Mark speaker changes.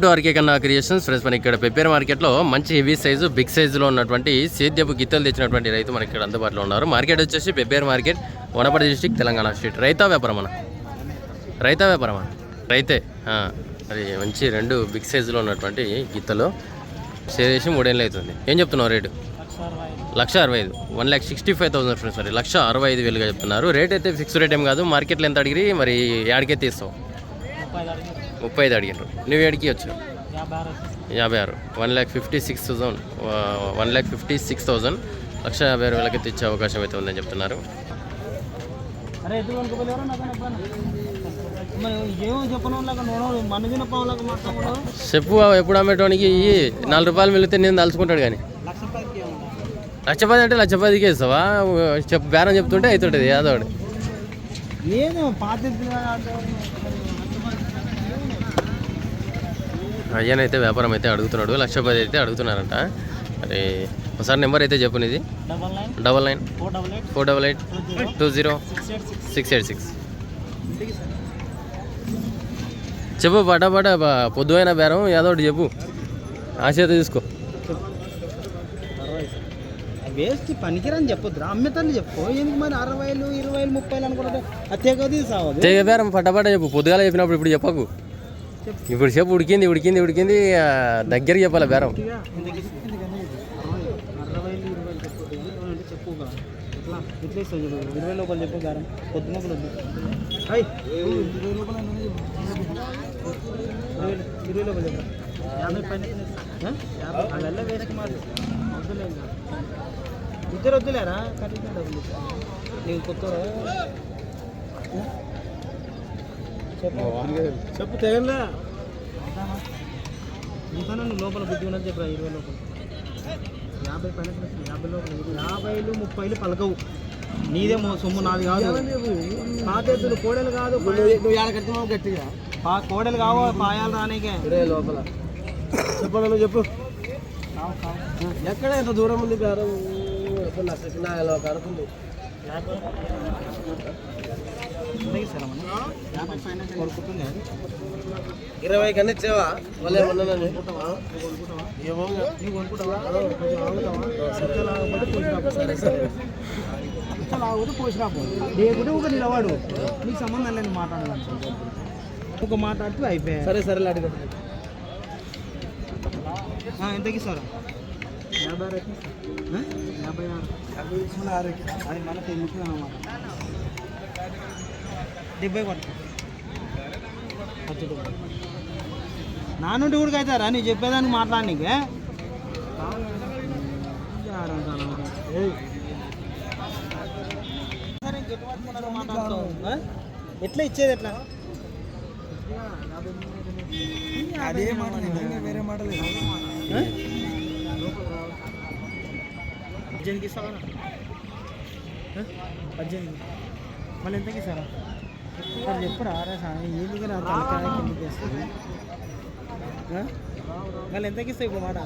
Speaker 1: To RK Kanna creations friends మనకి ఇక్కడ పెప్పేర్ మార్కెట్లో మంచి హెవీ సైజు బిగ్ సైజులో ఉన్నటువంటి సేద్యపు గిత్తలు తెచ్చినటువంటి రైతు మనకి ఇక్కడ అందుబాటులో ఉన్నారు. మార్కెట్ వచ్చేసి pepper market Wanaparthy district Telangana state raita వ్యాపారమా మన రైతా వ్యాపారమా రైతే అది మరి మంచి రెండు బిగ్ సైజులో ఉన్నటువంటి గిత్తలు. చేసి మూడేళ్ళు అవుతుంది. ఏం చెప్తున్నావు రేటు? లక్ష అరవై ఐదు. One lakh sixty five thousand friends మరి లక్ష అరవై ఐదు వేలుగా చెప్తున్నారు. రేట్ అయితే ఫిక్స్ రేట్ ఏం కాదు. మార్కెట్లో ఎంత అడిగి మరి యాడికే తీస్తావు. ముప్పై ఐదు అడిగారు నువ్వు ఏడికి వచ్చావు? యాభై ఆరు. One lakh fifty six thousand. One lakh fifty six thousand. లక్ష యాభై ఆరు వేలకి తెచ్చే అవకాశం అయితే ఉందని చెప్తున్నారు. చెప్పు ఎప్పుడు అమ్మేటోనికి నాలుగు రూపాయలు మిగిలితే నేను తలుచుకుంటాడు కానీ.
Speaker 2: లక్ష
Speaker 1: పది అంటే లక్ష పదికి ఇస్తావా? చెప్పు బేరం చెప్తుంటే అవుతుంటుంది యాదోడు. అయ్యనైతే వ్యాపారం అయితే అడుగుతున్నాడు లక్ష పది అయితే అడుగుతున్నారంట. మరి ఒకసారి నెంబర్ అయితే చెప్పు నీది
Speaker 2: double nine
Speaker 1: double nine
Speaker 2: four double eight
Speaker 1: two zero
Speaker 2: six eight six
Speaker 1: six eight six. చెప్పు పట పట పొద్దు అయిన బేరం ఏదో ఒకటి చెప్పు. ఆశ తీసుకో.
Speaker 2: వేస్ట్ పనికిరని చెప్పొద్దురా. అమ్మేతల్ని చెప్పు. ఎందుకు మరి అరవైలు ఇరవైలు ముప్పైలు అనుకుంటే అత్యగది సావదు
Speaker 1: తెగ బేరం పట పట చెప్పు. పొద్దుగాల చెప్పినప్పుడు ఇప్పుడు చెప్పకు. ఇప్పుడు చెప్పు ఉడికింది ఉడికింది ఉడికింది దగ్గర చెప్పాలి బేరం
Speaker 2: లోపల చెప్పు వద్దు ఇద్దరు వద్దులేరా కట్టిన డబ్బులు నీకు కొత్త చెప్పు నీకన్నా నువ్వు లోపల బుద్ధి ఉన్నది చెప్పరా ఇరవై లోపల యాభై పైన యాభై లోపల యాభైలు ముప్పైలు పలకవు నీదే మో సొమ్ము నాది కాదు పాత ఎద్దులు కోడలు కాదు గట్టిగా పా కోడలు కావు పాయాలు రానికే ఇరవై లోపల చెప్పాలి నువ్వు చెప్పు ఎక్కడ ఎంత దూరం ఉంది గారు కడుతుంది ఇరవై కన్నా ఇచ్చావా? మళ్ళీ ఏమన్నా లేకుంటే ఒక నిలవాడు నీకు సంబంధం లేని మాట్లాడాలి ఒక మాట్లాడుతూ అయిపోయాయి. సరే సరే అడుగు ఎంతకి ఇస్తారా? యాభై ఆరు. యాభై ఆరు అది మన తెలుగు అన్నమాట డెబ్బై కొట్ట నా నుండి కూడా అవుతారా నీ చెప్పేదానికి మాట్లాడనీకే? ఎట్లా ఇచ్చేది ఎట్లా? అదే మాట వేరే మాట లేదు. పద్దెనిమిదికి ఇస్తావా? పద్దెనిమిది. మళ్ళీ ఎంతకి ఇస్తారా? సార్ ఎప్పుడు రా సార్ ఏంది కదా తలకాయ కిందకి వేస్తుంది. వాళ్ళు మళ్ళీ ఎంతకి ఇస్తావు ఇప్పుడు మాట?